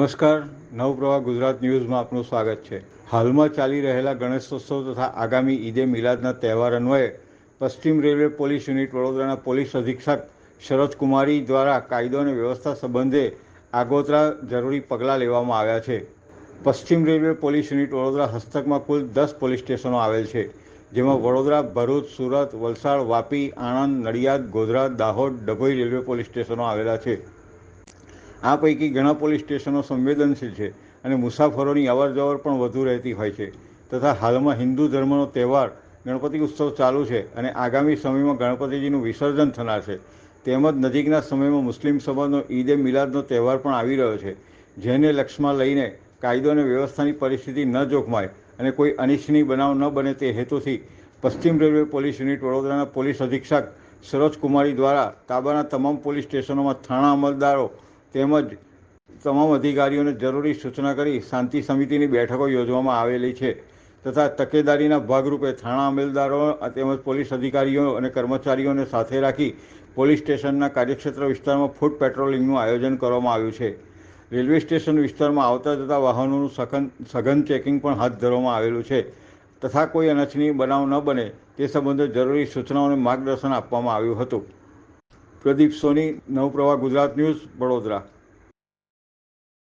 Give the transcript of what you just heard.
નમસ્કાર. નવપ્રવાહ ગુજરાત ન્યૂઝમાં આપનું સ્વાગત છે. હાલમાં ચાલી રહેલા ગણેશોત્સવ તથા આગામી ઈદે મિલાદના તહેવાર અન્વયે પશ્ચિમ રેલવે પોલીસ યુનિટ વડોદરાના પોલીસ અધિક્ષક શરદ કુમારી દ્વારા કાયદો અને વ્યવસ્થા સંબંધે આગોતરા જરૂરી પગલાં લેવામાં આવ્યા છે. પશ્ચિમ રેલવે પોલીસ યુનિટ વડોદરા હસ્તકમાં કુલ દસ પોલીસ સ્ટેશનો આવેલ છે, જેમાં વડોદરા, ભરૂચ, સુરત, વલસાડ, વાપી, આણંદ, નડિયાદ, ગોધરા, દાહોદ ડભોઈ રેલવે પોલીસ સ્ટેશનો આવેલા છે. આ પૈકી ઘણા પોલીસ સ્ટેશનો સંવેદનશીલ છે અને મુસાફરોની અવરજવર પણ વધુ રહેતી હોય છે. તથા હાલમાં હિન્દુ ધર્મનો તહેવાર ગણપતિ ઉત્સવ ચાલુ છે અને આગામી સમયમાં ગણપતિજીનું વિસર્જન થનાર છે. તેમજ નજીકના સમયમાં મુસ્લિમ સમાજનો ઈદે મિલાદનો તહેવાર પણ આવી રહ્યો છે, જેને લક્ષ્યમાં લઈને કાયદો અને વ્યવસ્થાની પરિસ્થિતિ ન જોખમાય અને કોઈ અનિચ્છનીય બનાવ ન બને તે હેતુથી પશ્ચિમ રેલવે પોલીસ યુનિટ વડોદરાના પોલીસ અધિક્ષક સરોજ કુમારી દ્વારા તાબાના તમામ પોલીસ સ્ટેશનોમાં થાણા અમલદારો તેમજ તમામ અધિકારીઓને જરૂરી સૂચના કરી શાંતિ સમિતિની બેઠકો યોજવામાં આવેલી છે તથા તકેદારીના ભાગરૂપે થાણા અમલદારો તેમજ પોલીસ અધિકારીઓ અને કર્મચારીઓને સાથે રાખી પોલીસ સ્ટેશનના કાર્યક્ષેત્ર વિસ્તારમાં ફૂટ પેટ્રોલિંગનું આયોજન કરવામાં આવ્યું છે. રેલવે સ્ટેશન વિસ્તારમાં આવતા જતા વાહનોનું સઘન સઘન ચેકિંગ પણ હાથ ધરવામાં આવેલું છે તથા કોઈ અનચ્છનીય બનાવ ન બને તે સંબંધે જરૂરી સૂચનાઓને માર્ગદર્શન આપવામાં આવ્યું હતું. પ્રદીપ સોની નવપ્રવાહ ગુજરાત ન્યૂઝ વડોદરા.